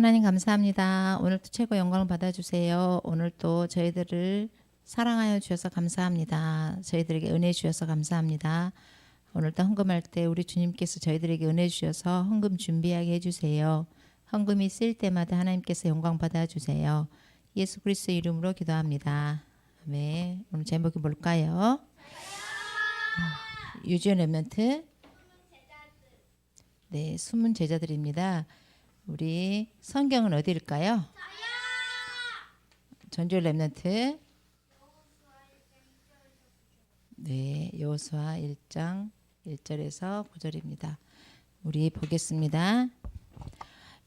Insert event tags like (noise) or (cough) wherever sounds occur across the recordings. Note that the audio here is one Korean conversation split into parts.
하나님 감사합니다. 오늘도 최고 영광을 받아주세요. 오늘도 저희들을 사랑하여 주셔서 감사합니다. 저희들에게 은혜 주셔서 감사합니다. 오늘도 헌금할 때 우리 주님께서 저희들에게 은혜 주셔서 헌금 준비하게 해주세요. 헌금이 쓸 때마다 하나님께서 영광 받아주세요. 예수 그리스도 이름으로 기도합니다. 아멘. 오늘 제목이 뭘까요? 유지원 랩런트 네, 숨은 제자들입니다. 우리 성경은 어디일까요? 전주일 랩런트 네, 여호수아 1장 1절에서 9절입니다. 우리 보겠습니다.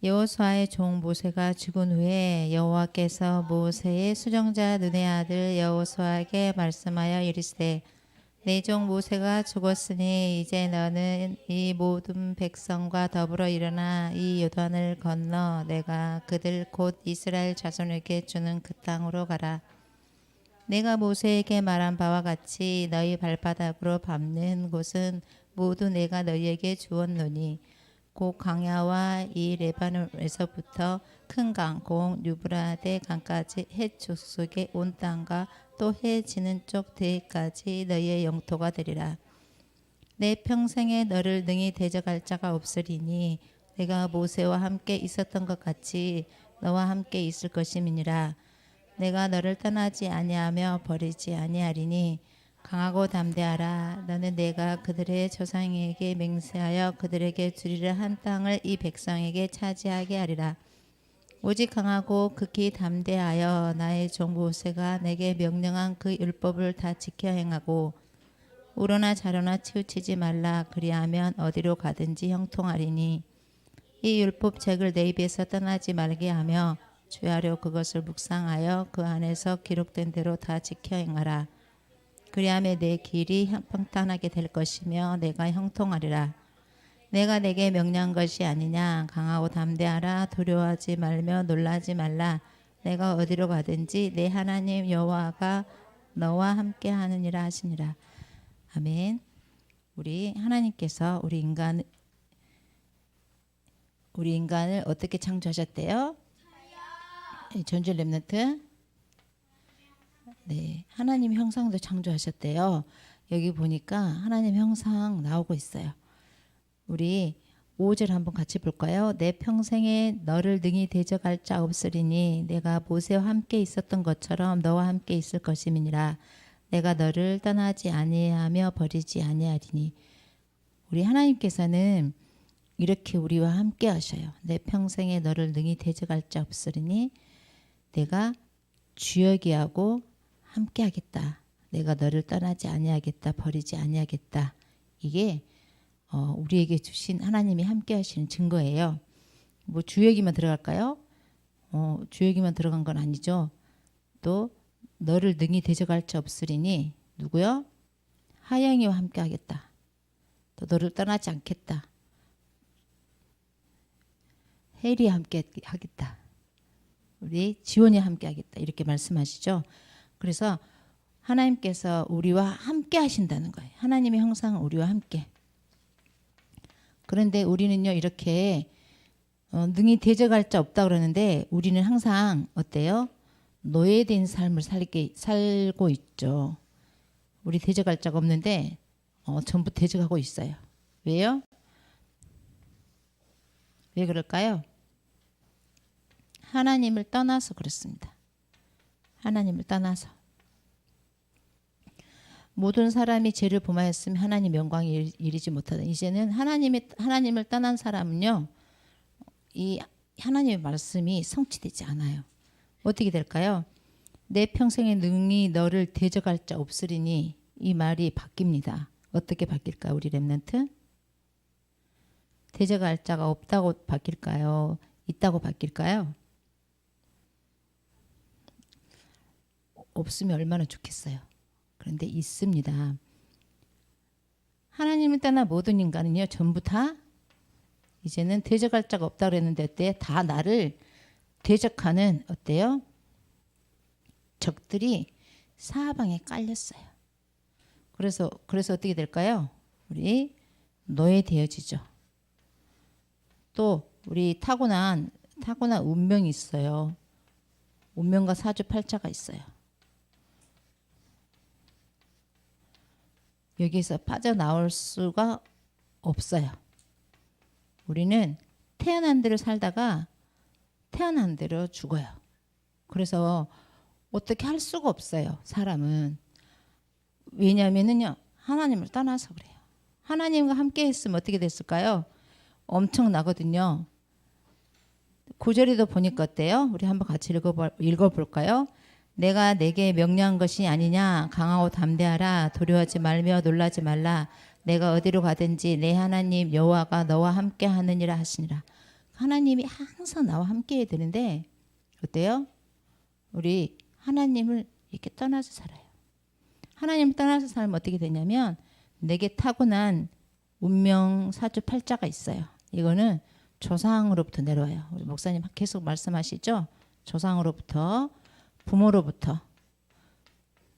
여호수아의 종 모세가 죽은 후에 여호와께서 모세의 수정자 눈의 아들 여호수아에게 말씀하여 이르시되 내종 모세가 죽었으니 이제 너는 이 모든 백성과 더불어 일어나 이 요단을 건너 내가 그들 곧 이스라엘 자손에게 주는 그 땅으로 가라. 내가 모세에게 말한 바와 같이 너희 발바닥으로 밟는 곳은 모두 내가 너희에게 주었노니 곧 강야와 이 레바논에서부터 큰 강, 공, 유브라데 강까지 해 족속의 온 땅과 또 해 지는 쪽 대까지 너희의 영토가 되리라. 내 평생에 너를 능히 대적할 자가 없으리니 내가 모세와 함께 있었던 것 같이 너와 함께 있을 것임이니라. 내가 너를 떠나지 아니하며 버리지 아니하리니 강하고 담대하라. 너는 내가 그들의 조상에게 맹세하여 그들에게 주리라 한 땅을 이 백성에게 차지하게 하리라. 오직 강하고 극히 담대하여 나의 종 모세가 내게 명령한 그 율법을 다 지켜 행하고 우러나 자려나 치우치지 말라 그리하면 어디로 가든지 형통하리니 이 율법 책을 내 입에서 떠나지 말게 하며 주야로 그것을 묵상하여 그 안에서 기록된 대로 다 지켜 행하라 그리하면 내 길이 형- 평탄하게 될 것이며 내가 형통하리라. 내가 내게 명령한 것이 아니냐. 강하고 담대하라. 두려워하지 말며 놀라지 말라. 내가 어디로 가든지 내 하나님 여호와가 너와 함께 하느니라 하시니라. 아멘. 우리 하나님께서 우리 인간 우리 인간을 어떻게 창조하셨대요? 예, 전주 랩너트 네 하나님 형상도 창조하셨대요 여기 보니까 하나님 형상 나오고 있어요 우리 5절 한번 같이 볼까요? 내 평생에 너를 능히 대적할 자 없으리니 내가 모세와 함께 있었던 것처럼 너와 함께 있을 것임이니라. 내가 너를 떠나지 아니하며 버리지 아니하리니. 우리 하나님께서는 이렇게 우리와 함께 하셔요. 내 평생에 너를 능히 대적할 자 없으리니 내가 주역이 하고 함께 하겠다. 내가 너를 떠나지 아니하겠다. 버리지 아니하겠다. 이게 어, 우리에게 주신 하나님이 함께 하시는 증거예요. 뭐 주역이만 들어갈까요? 어, 주역이만 들어간 건 아니죠. 또 너를 능히 대적할 자 없으리니 누구요? 하영이와 함께 하겠다. 또 너를 떠나지 않겠다. 혜리와 함께 하겠다. 우리 지원이 함께 하겠다. 이렇게 말씀하시죠. 그래서 하나님께서 우리와 함께 하신다는 거예요. 하나님의 형상은 우리와 함께. 그런데 우리는요 이렇게 어, 능히 대적할 자 없다 그러는데 우리는 항상 어때요? 노예된 삶을 살게 살고 있죠. 우리 대적할 자가 없는데 어, 전부 대적하고 있어요. 왜요? 왜 그럴까요? 하나님을 떠나서 그렇습니다. 하나님을 떠나서 모든 사람이 죄를 범하였으면 하나님 영광에 이르- 이르지 못하다. 이제는 하나님의 하나님을 떠난 사람은요. 이 하나님의 말씀이 성취되지 않아요. 어떻게 될까요? 내 평생에 능히 너를 대적할 자 없으리니 이 말이 바뀝니다. 어떻게 바뀔까요? 우리 렘넌트? 대적할 자가 없다고 바뀔까요? 있다고 바뀔까요? 없으면 얼마나 좋겠어요. 그런데 있습니다. 하나님을 떠나 모든 인간은요 전부 다 이제는 대적할 자가 없다 그랬는데 어때? 다 나를 대적하는 어때요? 적들이 사방에 깔렸어요. 그래서 그래서 어떻게 될까요? 우리 노예 되어지죠. 또 우리 타고난 타고난 운명이 있어요. 운명과 사주팔자가 있어요. 여기서 빠져나올 수가 없어요. 우리는 태어난 대로 살다가 태어난 대로 죽어요. 그래서 어떻게 할 수가 없어요. 사람은 왜냐하면은요 하나님을 떠나서 그래요. 하나님과 함께 했으면 어떻게 됐을까요? 엄청나거든요. 구절에도 보니까 어때요? 우리 한번 같이 읽어볼, 읽어볼까요? 내가 내게 명령한 것이 아니냐 강하고 담대하라 두려워하지 말며 놀라지 말라 내가 어디로 가든지 내 하나님 여호와가 너와 함께 하느니라 하시니라 하나님이 항상 나와 함께 해야 되는데 어때요? 우리 하나님을 이렇게 떠나서 살아요. 하나님을 떠나서 살면 어떻게 되냐면 내게 타고난 운명 사주 팔자가 있어요. 이거는 조상으로부터 내려와요. 우리 목사님 계속 말씀하시죠. 조상으로부터 부모로부터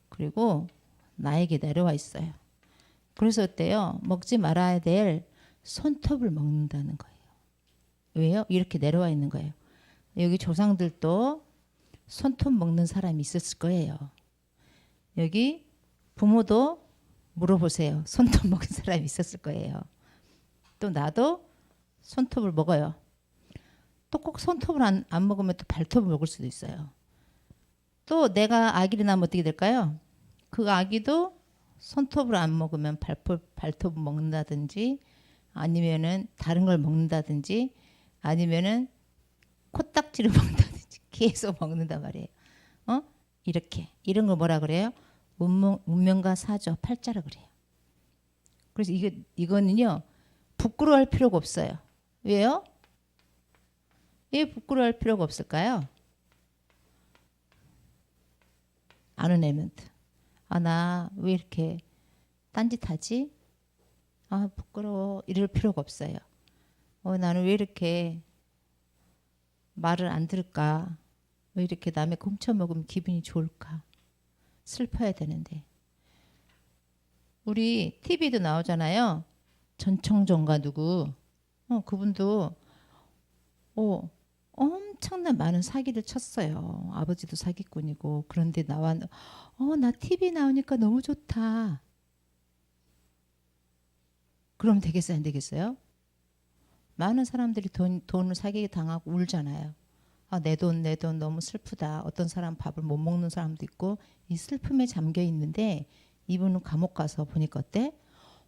그리고 나에게 내려와 있어요. 그래서 어때요? 먹지 말아야 될 손톱을 먹는다는 거예요. 왜요? 이렇게 내려와 있는 거예요. 여기 조상들도 손톱 먹는 사람이 있었을 거예요. 여기 부모도 물어보세요. 손톱 (laughs) 먹은 사람이 있었을 거예요. 또 나도 손톱을 먹어요. 또 꼭 손톱을 안, 안 먹으면 또 발톱을 먹을 수도 있어요. 또 내가 아기를 낳으면 어떻게 될까요? 그 아기도 손톱을 안 먹으면 발톱, 발톱을 먹는다든지 아니면은 다른 걸 먹는다든지 아니면은 코딱지를 (laughs) 먹는다든지 계속 먹는단 말이에요. 어? 이렇게 이런 걸 뭐라 그래요? 운명, 운명과 사조 팔자라 그래요. 그래서 이게 이거는요 부끄러워할 필요가 없어요. 왜요? 왜 부끄러워할 필요가 없을까요? 아는 에멘트. 아 나 왜 이렇게 딴짓하지? 아 부끄러워 이럴 필요가 없어요. 어 나는 왜 이렇게 말을 안 들을까? 왜 이렇게 남의 거 훔쳐먹으면 기분이 좋을까? 슬퍼야 되는데. 우리 TV도 나오잖아요. 전청정가 누구? 어, 그분도 어, 엄청난 많은 사기를 쳤어요. 아버지도 사기꾼이고 그런데 나와 어, 나 TV 나오니까 너무 좋다. 그럼 되겠어요, 안 되겠어요? 많은 사람들이 돈, 돈을 사기 당하고 울잖아요. 아, 내 돈, 내 돈 너무 슬프다. 어떤 사람 밥을 못 먹는 사람도 있고 이 슬픔에 잠겨 있는데 이분은 감옥 가서 보니까 어때?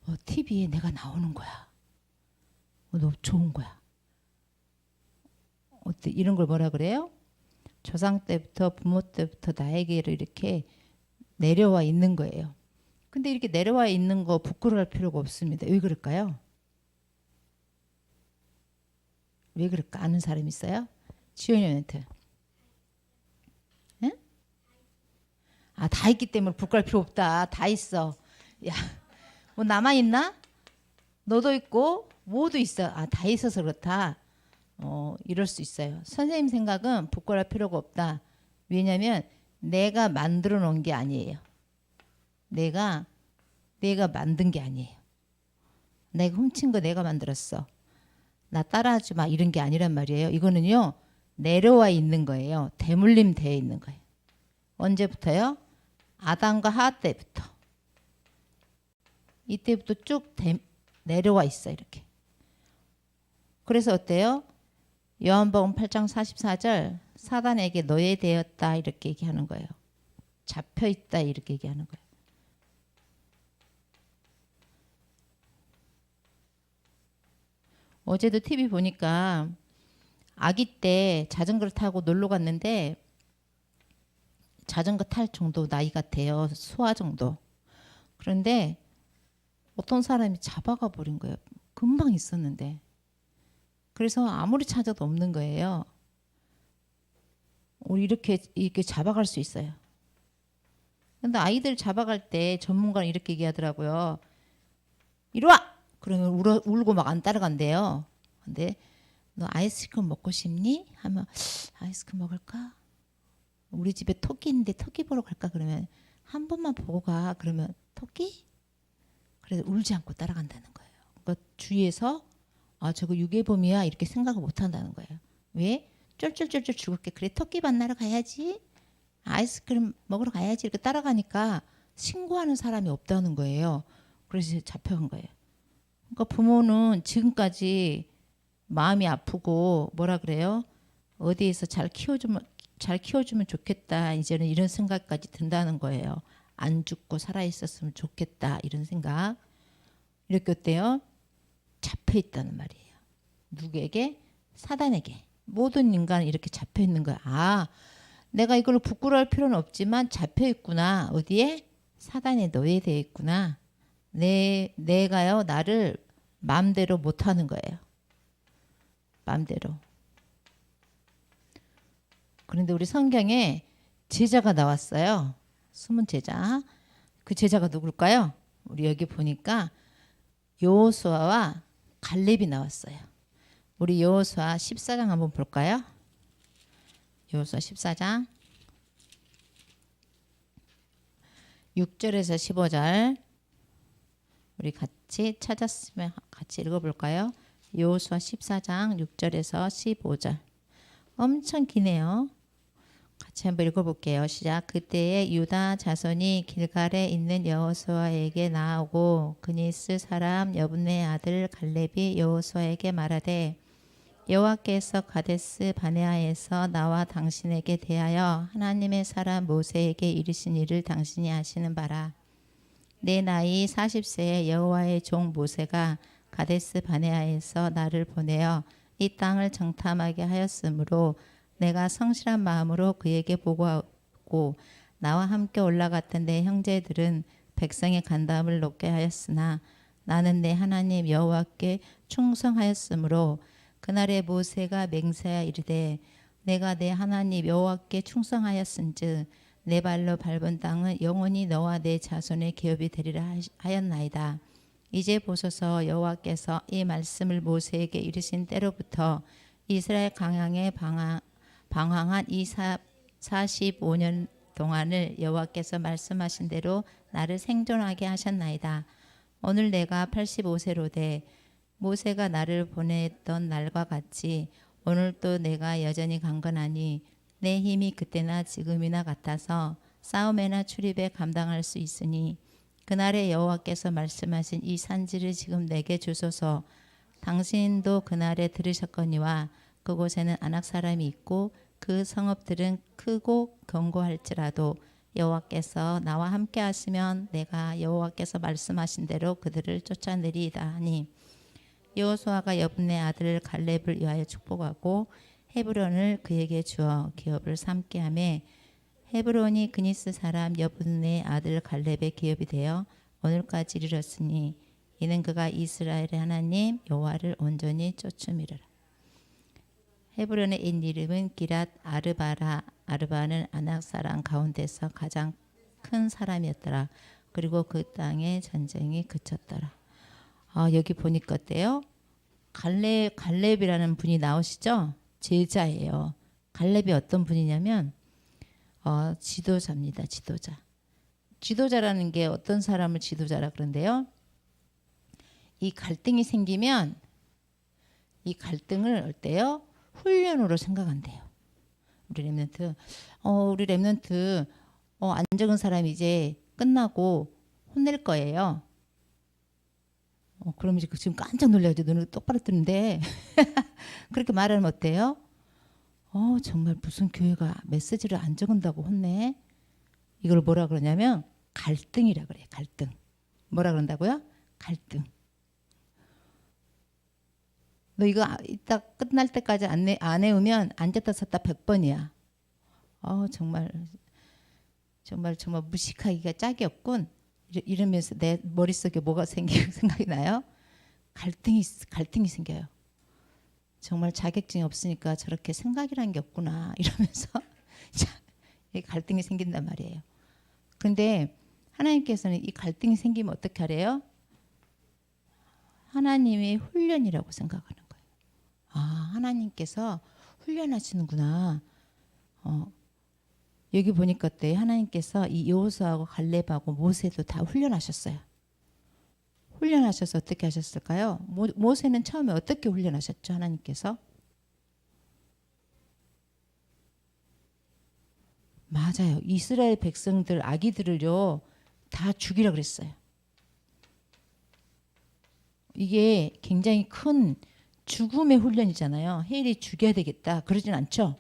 어, TV에 내가 나오는 거야. 어, 너무 좋은 거야. 어때? 이런 걸 뭐라 그래요? 조상 때부터 부모 때부터 나에게로 이렇게 내려와 있는 거예요. 근데 이렇게 내려와 있는 거 부끄러워할 필요가 없습니다. 왜 그럴까요? 왜 그럴까? 아는 사람 있어요? 멘트. 응? 아, 다 있기 때문에 부끄러울 필요 없다. 다 있어. 야, 뭐 나만 있나? 너도 있고, 모두 있어. 아, 다 있어서 그렇다. 어, 이럴 수 있어요. 선생님 생각은 부끄러울 필요가 없다. 왜냐면 내가 만들어 놓은 게 아니에요. 내가 내가 만든 게 아니에요. 내가 훔친 거 내가 만들었어. 나 따라하지 마 이런 게 아니란 말이에요. 이거는요 내려와 있는 거예요. 대물림 되어 있는 거예요. 언제부터요? 아담과 하와 때부터. 이때부터 쭉 대, 내려와 있어 이렇게. 그래서 어때요? 요한복음 8장 44절 사단에게 노예되었다 이렇게 얘기하는 거예요. 잡혀 있다 이렇게 얘기하는 거예요. 어제도 TV 보니까 아기 때 자전거를 타고 놀러 갔는데 자전거 탈 정도 나이 같아요. 소아 정도. 그런데 어떤 사람이 잡아가 버린 거예요. 금방 있었는데. 그래서 아무리 찾아도 없는 거예요. 우리 이렇게 이렇게 잡아갈 수 있어요. 근데 아이들 잡아갈 때 전문가는 이렇게 얘기하더라고요. 이리 와! 그러면 울어, 울고 막 안 따라간대요. 근데 너 아이스크림 먹고 싶니? 하면 아이스크림 먹을까? 우리 집에 토끼 있는데 토끼 보러 갈까? 그러면 한 번만 보고 가. 그러면 토끼? 그래서 울지 않고 따라간다는 거예요. 그러니까 주위에서 아 저거 유괴범이야 이렇게 생각을 못 한다는 거예요. 왜? 쫄쫄쫄쫄 죽을게. 그래 토끼 만나러 가야지. 아이스크림 먹으러 가야지. 이렇게 따라가니까 신고하는 사람이 없다는 거예요. 그래서 잡혀간 거예요. 그러니까 부모는 지금까지 마음이 아프고 뭐라 그래요? 어디에서 잘 키워주면 잘 키워주면 좋겠다. 이제는 이런 생각까지 든다는 거예요. 안 죽고 살아 있었으면 좋겠다 이런 생각. 이렇게 어때요? 잡혀 있다는 말이에요. 누구에게? 사단에게. 모든 인간은 이렇게 잡혀 있는 거야. 아, 내가 이걸로 부끄러울 필요는 없지만 잡혀 있구나. 어디에? 사단에 노예되어 있구나. 내 내가요 나를 마음대로 못 하는 거예요. 마음대로. 그런데 우리 성경에 제자가 나왔어요. 숨은 제자. 그 제자가 누굴까요? 우리 여기 보니까 여호수아와 갈렙이 나왔어요. 우리 여호수아 14장 한번 볼까요? 여호수아 14장 6절에서 15절 우리 같이 찾았으면 같이 읽어볼까요? 여호수아 14장 6절에서 15절 엄청 기네요. 같이 한번 읽어볼게요. 시작. 그때에 유다 자손이 길갈에 있는 여호수아에게 나오고 그니스 사람 여분의 아들 갈렙이 여호수아에게 말하되 여호와께서 가데스 바네아에서 나와 당신에게 대하여 하나님의 사람 모세에게 이르신 일을 당신이 아시는 바라. 내 나이 40세에 여호와의 종 모세가 가데스 바네아에서 나를 보내어 이 땅을 정탐하게 하였으므로 내가 성실한 마음으로 그에게 보고하고 나와 함께 올라갔던 내 형제들은 백성의 간담을 높게 하였으나 나는 내 하나님 여호와께 충성하였으므로 그날에 모세가 맹세하여 이르되 내가 내 하나님 여호와께 충성하였은즉 내 발로 밟은 땅은 영원히 너와 내 자손의 기업이 되리라 하였나이다. 이제 보소서 여호와께서 이 말씀을 모세에게 이르신 때로부터 이스라엘 강양에 방황, 방황한 이 사, 45년 동안을 여호와께서 말씀하신 대로 나를 생존하게 하셨나이다. 오늘 내가 85세로 돼 모세가 나를 보냈던 날과 같이 오늘 또 내가 여전히 강건하니 내 힘이 그때나 지금이나 같아서 싸움에나 출입에 감당할 수 있으니 그날에 여호와께서 말씀하신 이 산지를 지금 내게 주소서 당신도 그날에 들으셨거니와 그곳에는 안악 사람이 있고 그 성읍들은 크고 견고할지라도 여호와께서 나와 함께 하시면 내가 여호와께서 말씀하신 대로 그들을 쫓아내리이다 하니 여호수아가 여분의 아들 갈렙을 위하여 축복하고 헤브론을 그에게 주어 기업을 삼게 하매 헤브론이 그니스 사람 여분의 아들 갈렙의 기업이 되어 오늘까지 이르렀으니 이는 그가 이스라엘의 하나님 여호와를 온전히 쫓음이라. 헤브론의 옛 이름은 기랏 아르바라. 아르바는 아낙 사람 가운데서 가장 큰 사람이었더라. 그리고 그 땅에 전쟁이 그쳤더라. 아, 여기 보니까 어때요? 갈렙 갈렙이라는 분이 나오시죠? 제자예요. 갈렙이 어떤 분이냐면 어, 지도자입니다. 지도자. 지도자라는 게 어떤 사람을 지도자라 그런데요. 이 갈등이 생기면 이 갈등을 어때요? 훈련으로 생각한대요. 우리 랩런트, 어, 우리 랩런트 어, 안 적은 사람이 이제 끝나고 혼낼 거예요. 어, 그럼 이제 그 지금 깜짝 놀라가지고 눈을 똑바로 뜨는데 (laughs) 그렇게 말하면 어때요? 어, 정말 무슨 교회가 메시지를 안 적은다고 혼내? 이걸 뭐라 그러냐면 갈등이라 그래요. 갈등. 뭐라 그런다고요? 갈등. 너 이거 아- 이따 끝날 때까지 안, 내, 안 해오면 앉았다 섰다 100번이야. 어, 정말 정말 정말 무식하기가 짝이 없군. 이러- 이러면서 내 머릿속에 뭐가 생기고 (laughs) 생각이 나요? 갈등이 갈등이 생겨요. 정말 자격증이 없으니까 저렇게 생각이란 게 없구나 (laughs) 이러면서 갈등이 생긴단 말이에요. 그런데 하나님께서는 이 갈등이 생기면 어떻게 하래요? 하나님의 훈련이라고 생각하는 거예요. 아, 하나님께서 훈련하시는구나. 어, 여기 보니까 때 하나님께서 이 여호수아하고 갈렙하고 모세도 다 훈련하셨어요. 훈련하셔서 어떻게 하셨을까요? 모, 모세는 처음에 어떻게 훈련하셨죠? 하나님께서 맞아요. 이스라엘 백성들 아기들을요 다 죽이라 그랬어요. 이게 굉장히 큰 죽음의 훈련이잖아요. 헤일이 죽여야 되겠다. 그러진 않죠.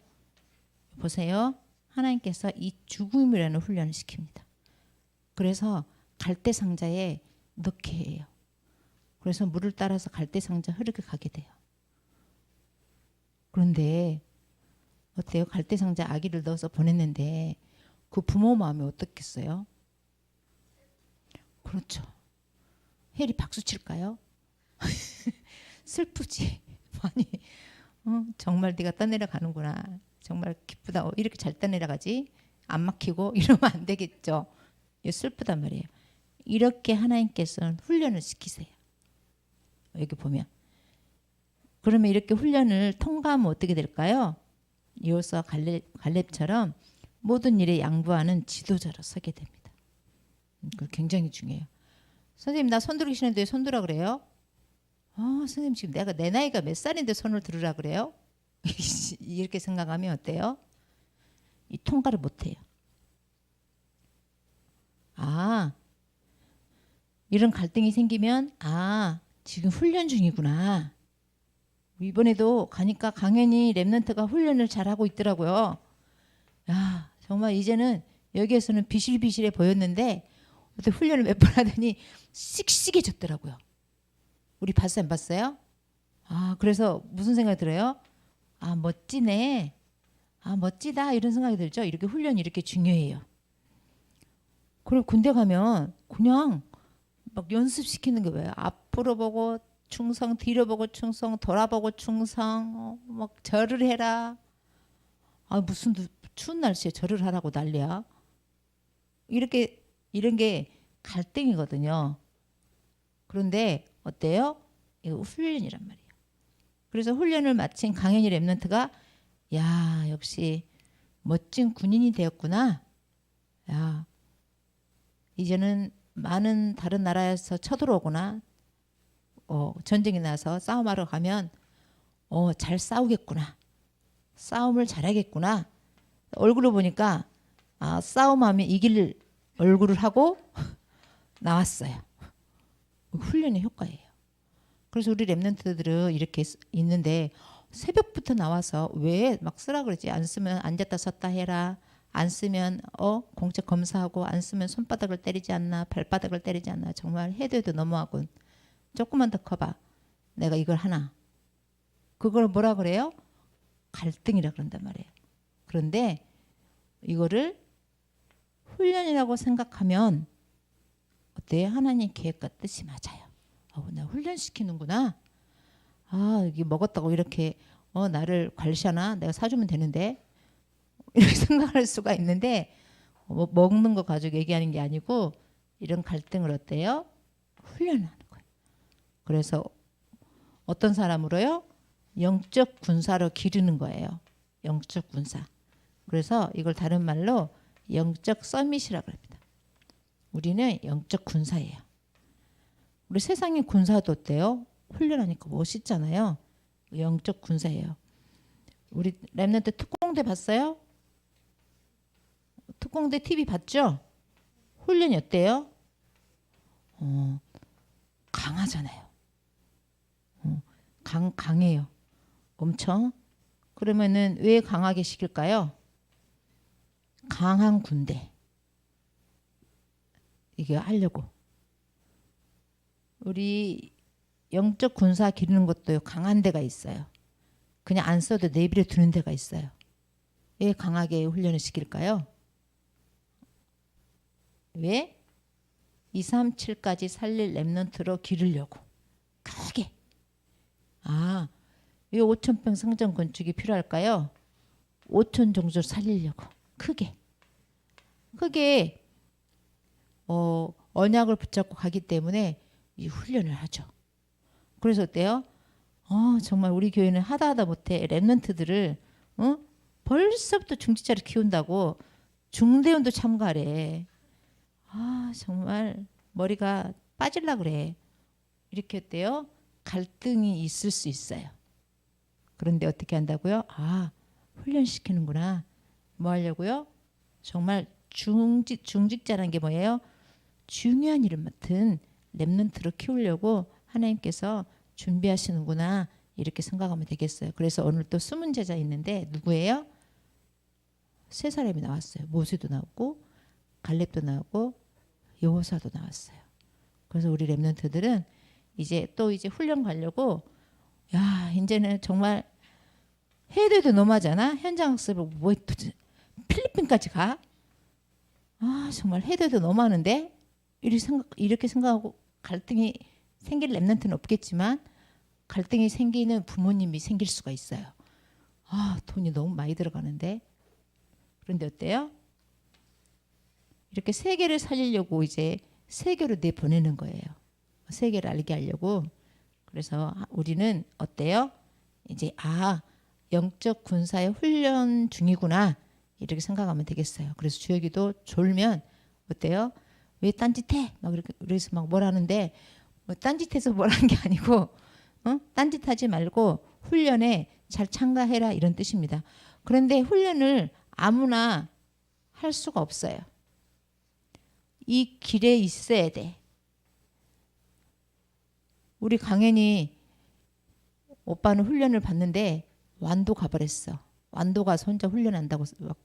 보세요. 하나님께서 이 죽음이라는 훈련을 시킵니다. 그래서 갈대 상자에 넣게 해요. 그래서 물을 따라서 갈대 상자 흐르게 가게 돼요. 그런데 어때요? 갈대 상자 아기를 넣어서 보냈는데 그 부모 마음이 어떻겠어요? 그렇죠. 헬이 박수 칠까요? (laughs) 슬프지. (laughs) 많이 어, 정말 네가 떠내려가는구나. 정말 기쁘다. 어, 이렇게 잘 떠내려가지. 안 막히고 (laughs) 이러면 안 되겠죠. 슬프단 말이에요. 이렇게 하나님께서는 훈련을 시키세요. 여기 보면 그러면 이렇게 훈련을 통과하면 어떻게 될까요? 이호수와 갈렙, 갈렙처럼 모든 일에 양보하는 지도자로 서게 됩니다. 음, 그 굉장히 중요해요. 선생님 나 손 들기 싫은데 손 들어 그래요? 아 선생님 지금 내가 내 나이가 몇 살인데 손을 들으라 그래요? (laughs) 이렇게 생각하면 어때요? 이 통과를 못 해요. 아 이런 갈등이 생기면 아 지금 훈련 중이구나. 이번에도 가니까 강연히 랩런트가 훈련을 잘 하고 있더라고요. 야 정말 이제는 여기에서는 비실비실해 보였는데 어떻게 훈련을 몇 번 하더니 씩씩해졌더라고요. 우리 봤어요, 안 봤어요? 아 그래서 무슨 생각이 들어요? 아 멋지네. 아 멋지다 이런 생각이 들죠. 이렇게 훈련이 이렇게 중요해요. 그리고 군대 가면 그냥 막 연습시키는 게 왜요? 앞으로 보고 충성, 뒤로 보고 충성, 돌아보고 충성, 어, 막 절을 해라. 아 무슨 누- 추운 날씨에 절을 하라고 난리야. 이렇게 이런 게 갈등이거든요. 그런데 어때요? 이거 훈련이란 말이에요. 그래서 훈련을 마친 강현이 랩런트가 야 역시 멋진 군인이 되었구나. 야 이제는 많은 다른 나라에서 쳐들어오거나 어, 전쟁이 나서 싸움하러 가면 어, 잘 싸우겠구나. 싸움을 잘하겠구나. 얼굴을 보니까 아, 싸움하면 이길 얼굴을 하고 (laughs) 나왔어요. 훈련의 효과예요. 그래서 우리 랩런트들은 이렇게 쓰- 있는데 새벽부터 나와서 왜 막 쓰라 그러지? 안 쓰면 앉았다 섰다 해라. 안 쓰면 어 공적 검사하고 안 쓰면 손바닥을 때리지 않나 발바닥을 때리지 않나 정말 해도 해도 너무하군. 조금만 더 커봐. 내가 이걸 하나. 그걸 뭐라 그래요? 갈등이라 그런단 말이에요. 그런데 이거를 훈련이라고 생각하면 어때요? 하나님 계획과 뜻이 맞아요. 어, 나 훈련시키는구나. 아, 이게 먹었다고 이렇게 어, 나를 관리하나? 내가 사주면 되는데 이렇게 (laughs) 생각할 수가 있는데 뭐 먹는 거 가지고 얘기하는 게 아니고 이런 갈등을 어때요? 훈련하는 거예요. 그래서 어떤 사람으로요? 영적 군사로 기르는 거예요. 영적 군사. 그래서 이걸 다른 말로 영적 서밋이라고 합니다. 우리는 영적 군사예요. 우리 세상의 군사도 어때요? 훈련하니까 멋있잖아요. 영적 군사예요. 우리 랩런트 특공대 봤어요? 특공대 TV 봤죠? 훈련이 어때요? 어, 강하잖아요. 어, 강 강해요. 엄청. 그러면은 왜 강하게 시킬까요? 강한 군대. 이게 하려고. 우리 영적 군사 기르는 것도 강한 데가 있어요. 그냥 안 써도 내비려 두는 데가 있어요. 왜 강하게 훈련을 시킬까요? 왜? 2, 3, 7까지 살릴 랩런트로 기르려고. 크게. 아, 왜 5천 평 상점 건축이 필요할까요? 5천 정도 살리려고. 크게. 크게 어, 언약을 붙잡고 가기 때문에 이 훈련을 하죠. 그래서 어때요? 어, 정말 우리 교회는 하다 하다 못해 랩런트들을 어? 벌써부터 중지자를 키운다고 중대원도 참가래. 아 정말 머리가 빠질라 그래. 이렇게 어때요? 갈등이 있을 수 있어요. 그런데 어떻게 한다고요? 아 훈련시키는구나. 뭐 하려고요? 정말 중직 중직자라는 게 뭐예요? 중요한 일을 맡은 렘넌트로 키우려고 하나님께서 준비하시는구나 이렇게 생각하면 되겠어요. 그래서 오늘 또 숨은 제자 있는데 누구예요? 세 사람이 나왔어요. 모세도 나오고 갈렙도 나오고 여호사도 나왔어요. 그래서 우리 렘넌트들은 이제 또 이제 훈련 가려고 야 이제는 정말 해외도 너무하잖아. 현장 학습을 뭐 필리핀까지 가? 아 정말 해외도 너무하는데 이렇게 생각 이렇게 생각하고 갈등이 생길 렘넌트는 없겠지만 갈등이 생기는 부모님이 생길 수가 있어요. 아 돈이 너무 많이 들어가는데 그런데 어때요? 이렇게 세계를 살리려고 이제 세계로 내 보내는 거예요. 세계를 알게 하려고. 그래서 우리는 어때요? 이제 아 영적 군사의 훈련 중이구나 이렇게 생각하면 되겠어요. 그래서 주혁이도 졸면 어때요? 왜 딴짓해? 막 이렇게 그래서 막 뭐라는데 뭐 딴짓해서 뭐라는 게 아니고 어? 딴짓하지 말고 훈련에 잘 참가해라 이런 뜻입니다. 그런데 훈련을 아무나 할 수가 없어요. 이 길에 있어야 돼. 우리 강현이 오빠는 훈련을 받는데 완도 가버렸어. 완도 가서 혼자 훈련한다고 막,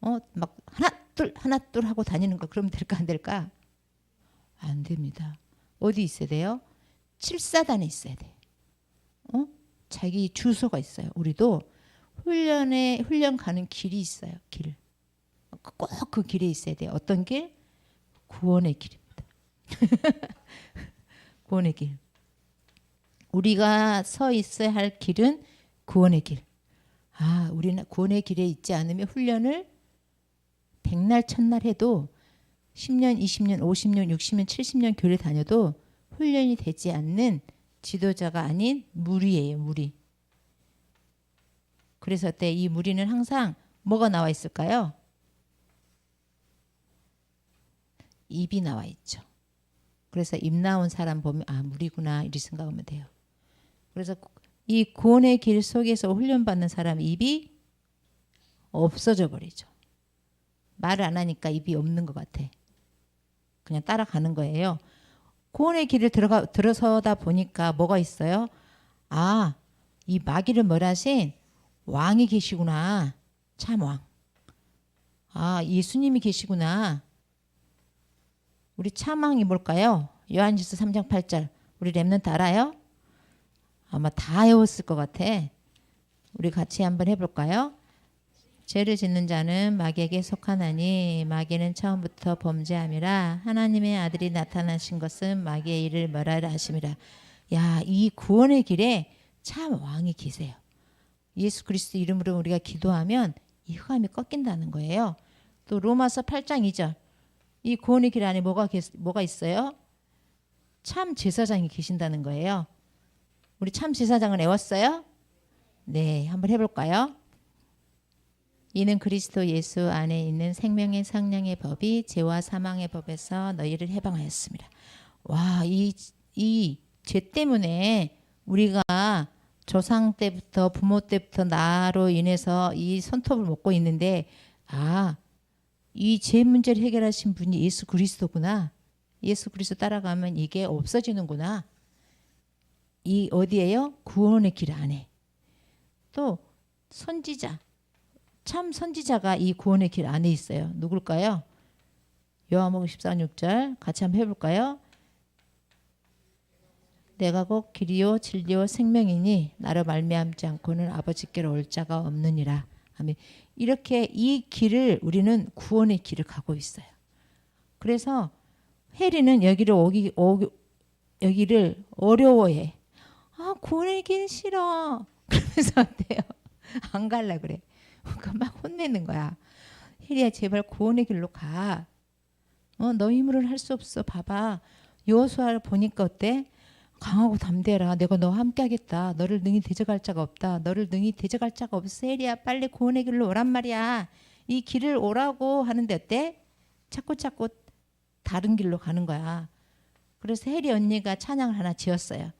어, 막 하나 둘 하나 둘 하고 다니는 거 그러면 될까 안 될까? 안 됩니다. 어디 있어야 돼요? 칠사단에 있어야 돼. 어? 자기 주소가 있어요. 우리도 훈련에 훈련 가는 길이 있어요. 길. 꼭 그 길에 있어야 돼요. 어떤 길? 구원의 길입니다. (laughs) 구원의 길. 우리가 서 있어야 할 길은 구원의 길. 아, 우리는 구원의 길에 있지 않으면 훈련을 백날 첫날 해도 10년, 20년, 50년, 60년, 70년 교회 다녀도 훈련이 되지 않는 지도자가 아닌 무리예요, 무리. 그래서 때 이 무리는 항상 뭐가 나와 있을까요? 입이 나와 있죠. 그래서 입 나온 사람 보면 아 무리구나 이렇게 생각하면 돼요. 그래서 이 구원의 길 속에서 훈련받는 사람 입이 없어져 버리죠. 말을 안 하니까 입이 없는 것 같아. 그냥 따라가는 거예요. 구원의 길을 들어가 들어서다 보니까 뭐가 있어요? 아, 이 마귀를 멸하신 왕이 계시구나. 참 왕. 아, 예수님이 계시구나. 우리 참왕이 뭘까요? 요한지서 3장 8절. 우리 랩런트 알아요? 아마 다 외웠을 것 같아. 우리 같이 한번 해볼까요? 죄를 짓는 자는 마귀에게 속하나니 마귀는 처음부터 범죄함이라 하나님의 아들이 나타나신 것은 마귀의 일을 멸하라 하심이라. 야, 이 구원의 길에 참 왕이 계세요. 예수 그리스도 이름으로 우리가 기도하면 이 흑암이 꺾인다는 거예요. 또 로마서 8장 2절. 이 구원의 길 안에 뭐가 계, 뭐가 있어요? 참 제사장이 계신다는 거예요. 우리 참 제사장을 외웠어요? 네, 한번 해 볼까요? 이는 그리스도 예수 안에 있는 생명의 상냥의 법이 죄와 사망의 법에서 너희를 해방하였습니다. 와, 이 이 죄 때문에 우리가 조상 때부터 부모 때부터 나로 인해서 이 손톱을 먹고 있는데 아, 이 죄 문제를 해결하신 분이 예수 그리스도구나. 예수 그리스도 따라가면 이게 없어지는구나. 이 어디에요? 구원의 길 안에. 또 선지자. 참 선지자가 이 구원의 길 안에 있어요. 누굴까요? 요한복음 14장 6절 같이 한번 해볼까요? 내가 곧 길이요 진리요 생명이니 나로 말미암지 않고는 아버지께로 올 자가 없느니라. 아멘. 이렇게 이 길을 우리는 구원의 길을 가고 있어요. 그래서 해리는 여기를 오기, 오기 여기를 어려워해. 아 구원의 길 싫어. (laughs) 그러면서 어때요? 안 갈라 그래. (laughs) 그러니까 막 혼내는 거야. 혜리야 제발 구원의 길로 가. 어, 너 힘으로는 할 수 없어. 봐봐. 여호수아를 보니까 어때? 강하고 담대라. 내가 너와 함께하겠다. 너를 능히 대적할 자가 없다. 너를 능히 대적할 자가 없어. 혜리야 빨리 구원의 길로 오란 말이야. 이 길을 오라고 하는데 어때? 자꾸 자꾸 다른 길로 가는 거야. 그래서 혜리 언니가 찬양을 하나 지었어요.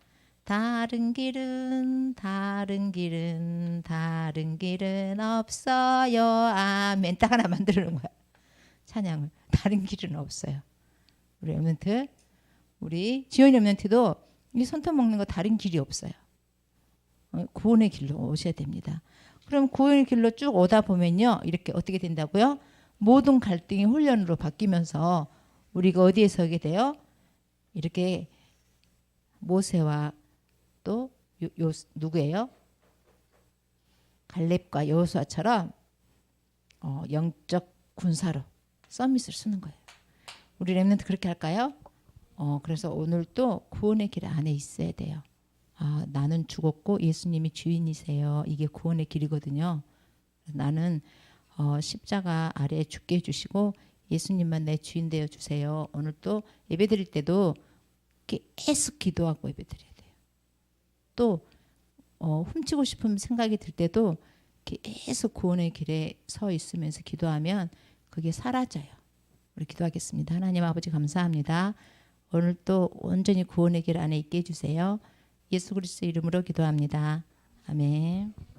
다른 길은 다른 길은 다른 길은 없어요. 아멘. 딱 하나 만드는 거야. 찬양을 다른 길은 없어요. 우리 랩런트 우리 지원 랩런트도 이 손톱 먹는 거 다른 길이 없어요. 어, 구원의 길로 오셔야 됩니다. 그럼 구원의 길로 쭉 오다 보면요. 이렇게 어떻게 된다고요? 모든 갈등이 훈련으로 바뀌면서 우리가 어디에 서게 돼요? 이렇게 모세와 또 요, 요 누구예요? 갈렙과 여호수아처럼 어, 영적 군사로 서밋을 쓰는 거예요. 우리 렘넌트 그렇게 할까요? 어, 그래서 오늘 또 구원의 길 안에 있어야 돼요. 아, 나는 죽었고 예수님이 주인이세요. 이게 구원의 길이거든요. 나는 어, 십자가 아래에 죽게 해주시고 예수님만 내 주인 되어 주세요. 오늘 또 예배 드릴 때도 계속 기도하고 예배 드려야 돼요. 또 어, 훔치고 싶은 생각이 들 때도 계속 구원의 길에 서 있으면서 기도하면 그게 사라져요. 우리 기도하겠습니다. 하나님 아버지 감사합니다. 오늘 또 온전히 구원의 길 안에 있게 해주세요. 예수 그리스도 이름으로 기도합니다. 아멘.